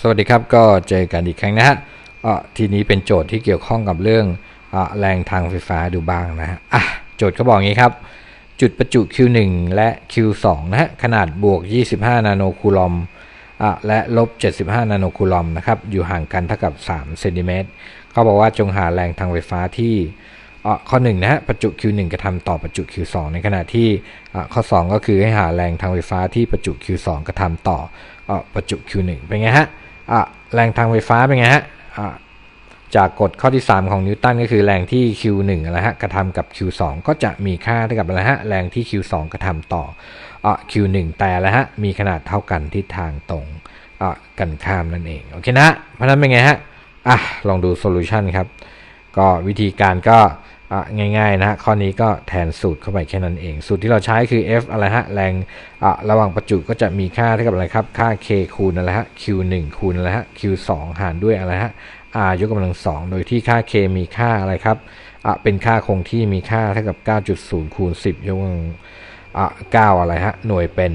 สวัสดีครับก็เจอกันอีกครั้งนะฮะทีนี้เป็นโจทย์ที่เกี่ยวข้องกับเรื่องอแรงทางไฟฟ้าดูบ้างนะฮะโจทย์เขาบอกงี้ครับ จุดประจุ Q1 และ Q2 นะฮะขนาดบวก 25 นาโนคูลอมอและลบ 75 นาโนคูลอมนะครับอยู่ห่างกันเท่ากับ 3 เซนติเมตรเขาบอกว่าจงหาแรงทางไฟฟ้าที่ข้อ1นะฮะประจุ Q1 กระทำต่อประจุ Q2 ในขณะที่ข้อ 2 ก็คือให้หาแรงทางไฟฟ้าที่ประจุ Q2 กระทำต่อ ประจุ Q1 เป็นไงฮะแรงทางไฟฟ้าเป็นไงฮะจากกฎข้อที่ 3 ของนิวตันก็คือแรงที่ Q1 นะฮะกระทำกับ Q2 ก็จะมีค่าเท่ากับอะไรฮะแรงที่ Q2 กระทำต่ออ Q1 แต่ละฮะมีขนาดเท่ากันทิศทางตรงกันข้ามนั่นเองโอเคนะเพราะนั้นเป็นไงฮะอะลองดูโซลูชันครับก็วิธีการก็ ง่ายๆนะ ข้อนี้ก็แทนสูตรเข้าไปแค่นั้นเอง สูตรที่เราใช้คือ F อะไรฮะ แรงอะระหว่างประจุก็จะมีค่าเท่ากับอะไรครับ ค่า K คูณอะไรฮะ Q1 คูณอะไรฮะ Q2 หารด้วยอะไรฮะ r ยกกำลังสองโดยที่ค่า k มีค่าอะไรครับเป็นค่าคงที่มีค่าเท่ากับ 9.0 คูณ 10 ยกกำลังอะ9อะไรฮะ หน่วยเป็น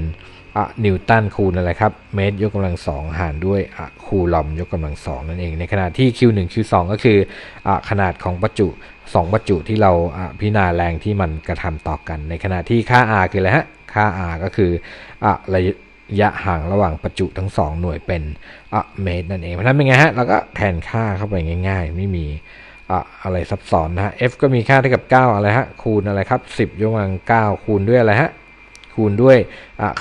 อะนิวตันคูณอะไรครับ เมตรยกกำลังสองหารด้วยอะคูลอมยกกำลังสองนั่นเอง ในขณะที่ Q1 Q2 ก็คืออะขนาดของประจุ2ประจุที่เราอะพิจารณาแรงที่มันกระทำต่อกัน ในขณะที่ค่า r คืออะไรฮะ ค่า r ก็คืออะระยะห่างระหว่างประจุทั้ง 2 หน่วยเป็นอะเมตรนั่นเอง เพราะนั้นเป็นไงฮะเราก็แทนค่าเข้าไปง่าย ๆ ไม่มีอะอะไรซับซ้อนนะฮะ f ก็มีค่าเท่ากับ 9 อะไรฮะ คูณอะไรครับ 10 ยกกำลัง9คูณด้วยอะไรฮะ คูณด้วย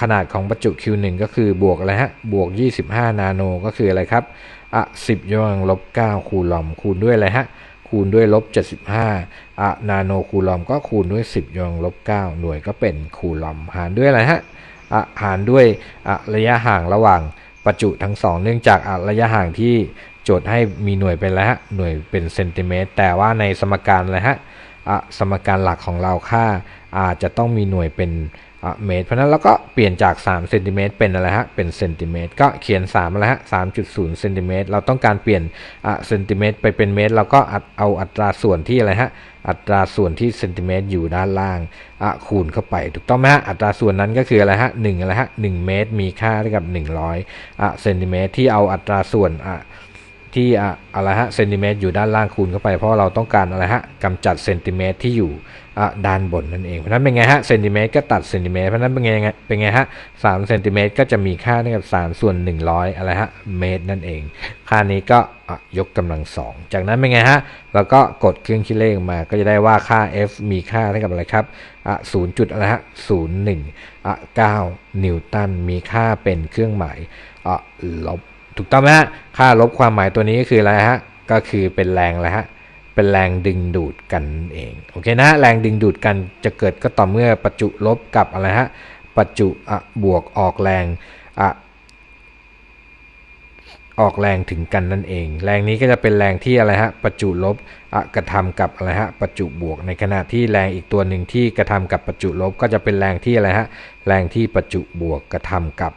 ขนาดของประจุ Q1 ก็คือบวกอะไรฮะบวก 25 นาโนก็คืออะไรครับอะ10ยกกำลังลบ 9 คูลอมคูณด้วยอะไรฮะคูณด้วยลบ 75อะนาโนคูลอมก็คูณด้วย 10ยกกำลังลบ 9 หน่วยก็เป็นคูลอมหารด้วยอะไรฮะอะหารด้วยอะระยะห่างระหว่างประจุทั้งสองเนื่องจากอะระยะห่างที่โจทย์ให้มีหน่วยเป็นอะไรฮะหน่วยเป็นเซนติเมตรแต่ว่าในสมการอะไรฮะอะสมการหลักของเราค่าอาจจะต้องมีหน่วยเป็น เมตร เพราะนั้นเราก็เปลี่ยนจาก3เซนติเมตรเป็นอะไรฮะ เป็นเซนติเมตร ก็เขียน3อะไรฮะ3.0เซนติเมตร เราต้องการเปลี่ยนเซนติเมตรไปเป็นเมตร เราก็เอาอัตราส่วนที่อะไรฮะ อัตราส่วนที่เซนติเมตรอยู่ด้านล่างคูณเข้าไป ถูกต้องไหมฮะ อัตราส่วนนั้นก็คืออะไรฮะ1อะไรฮะ1เมตร มีค่าเท่ากับ100อะเซนติเมตรที่เอาอัตราส่วนอะ ที่อะไรฮะเซนติเมตรอยู่ด้านล่างคูณเข้าไป เพราะเราต้องการอะไรฮะกำจัดเซนติเมตรที่อยู่ด้านบนนั่นเองเพราะนั้นเป็นไงฮะเซนติเมตรก็ตัดเซนติเมตรเพราะนั้นเป็นไงเป็นไงฮะสามเซนติเมตรก็จะมีค่าเท่ากับสามส่วนหนึ่งร้อยอะไรฮะเมตรนั่นเอง ค่านี้ก็ยกกำลังสองจากนั้นเป็นไงฮะเราก็กดเครื่องคิดเลขมาก็จะได้ว่าค่า f มีค่าเท่ากับอะไรครับศูนย์จุดอะไรฮะศูนย์หนึ่งเก้านิวตันมีค่าเป็นเครื่องหมายลบ ถูกต้องไหมฮะ ค่าลบความหมายตัวนี้ก็คืออะไรฮะ ก็คือเป็นแรงอะไรฮะ เป็นแรงดึงดูดกันเอง โอเคนะ แรงดึงดูดกันจะเกิดก็ต่อเมื่อประจุลบกับอะไรฮะ ประจุอะบวกออกแรงอะออกแรงถึงกันนั่นเอง แรงนี้ก็จะเป็นแรงที่อะไรฮะประจุลบกระทำกับอะไรฮะประจุบวก ในขณะที่แรงอีกตัวหนึ่งที่กระทำกับประจุลบ ก็จะเป็นแรงที่อะไรฮะแรงที่ประจุบวกกระทำกับ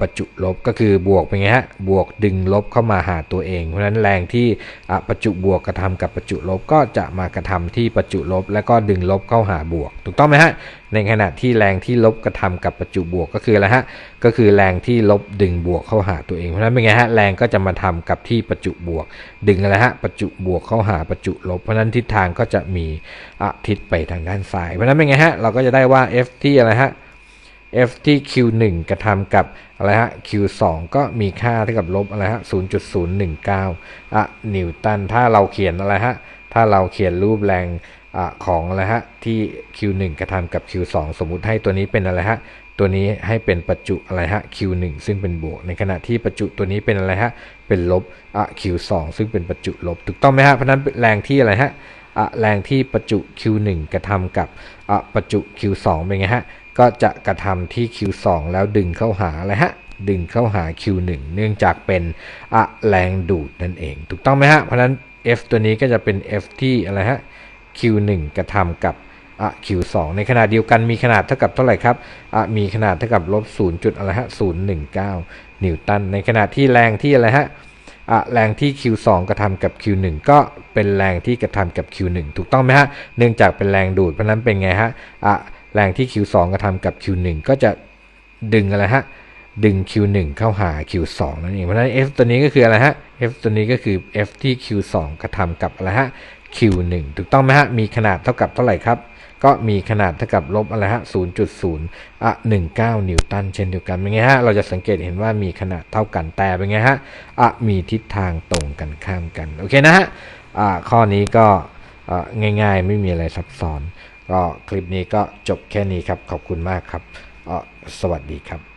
ประจุลบก็คือบวกเป็นไงฮะบวกดึงลบเข้ามาหาตัวเอง เพราะฉะนั้นแรงที่ประจุบวกกระทำกับประจุลบก็จะมากระทำที่ประจุลบ แล้วก็ดึงลบเข้าหาบวก ถูกต้องไหมฮะในขณะที่แรงที่ลบกระทำกับประจุบวกก็คืออะไรฮะก็คือแรงที่ลบดึงบวกเข้าหาตัวเองเพราะฉะนั้นเป็นไงฮะแรรงก็จะมาทำกับที่ประจุบวก ดึงอะไรฮะประจุบวกเข้าหาประจุลบ เพราะนั้นทิศทางก็จะมีอะทิศไปทางด้านซ้าย เพราะนั้นเป็นไงฮะเราก็จะได้ว่า F ที่อะไรฮะ F ที่ Q1 กระทำกับอะไรฮะ Q2 ก็มีค่าเท่ากับลบอะไรฮะ0.019อะนิวตันถ้าเราเขียนอะไรฮะถ้าเราเขียนรูปแรงอะของอะไรฮะที่ Q1 กระทำกับ Q2 สมมุติให้ตัวนี้เป็นอะไรฮะ ตัวนี้ให้เป็นประจุอะไรฮะ Q1 ซึ่งเป็นบวก ในขณะที่ประจุตัวนี้เป็นอะไรฮะ เป็นลบอะ Q2 ซึ่งเป็นประจุลบ ถูกต้องไหมฮะ เพราะนั้นแรงที่อะไรฮะอะแรงที่ประจุ Q1 กระทำกับอะประจุ Q2 เป็นไงฮะ ก็จะกระทำที่ Q2 แล้วดึงเข้าหาอะไรฮะ ดึงเข้าหา Q1 เนื่องจากเป็นอะแรงดูดนั่นเอง ถูกต้องไหมฮะ เพราะฉะนั้น F ตัวนี้ก็จะเป็น F ที่อะไรฮะ Q1 กระทำกับ อะ Q2 ในขนาดเดียวกันมีขนาดเท่ากับเท่าไหร่ครับอะมีขนาดเท่ากับลบ0จุดอะไรฮะ019นิวตัน ในขณะที่แรงที่อะไรฮะอะแรงที่ Q2 กระทำกับ Q1 ก็เป็นแรงที่กระทำกับ Q1 ถูกต้องไหมฮะ เนื่องจากเป็นแรงดูด เพราะนั้นเป็นไงฮะอะแรงที่ Q2 กระทำกับ Q1 ก็จะดึงอะไรฮะ ดึง Q1 เข้าหา Q2 นั่นเอง เพราะฉะนั้น F ตัวนี้ก็คืออะไรฮะ F ตัวนี้ก็คือ F ที่ Q2 กระทำกับอะไรฮะ Q1 ถูกต้องไหมฮะ มีขนาดเท่ากับเท่าไหร่ครับ ก็มีขนาดเท่ากับลบอะไรฮะ 0.0อะ19 นิวตันเช่นเดียวกันเป็นไงฮะ เราจะสังเกตเห็นว่ามีขนาดเท่ากันแต่เป็นไงฮะอะมีทิศทางตรงกันข้ามกัน โอเคนะฮะอ่าข้อนี้ก็ง่ายๆ ไม่มีอะไรซับซ้อน ก็คลิปนี้ก็จบแค่นี้ครับ ขอบคุณมากครับ สวัสดีครับ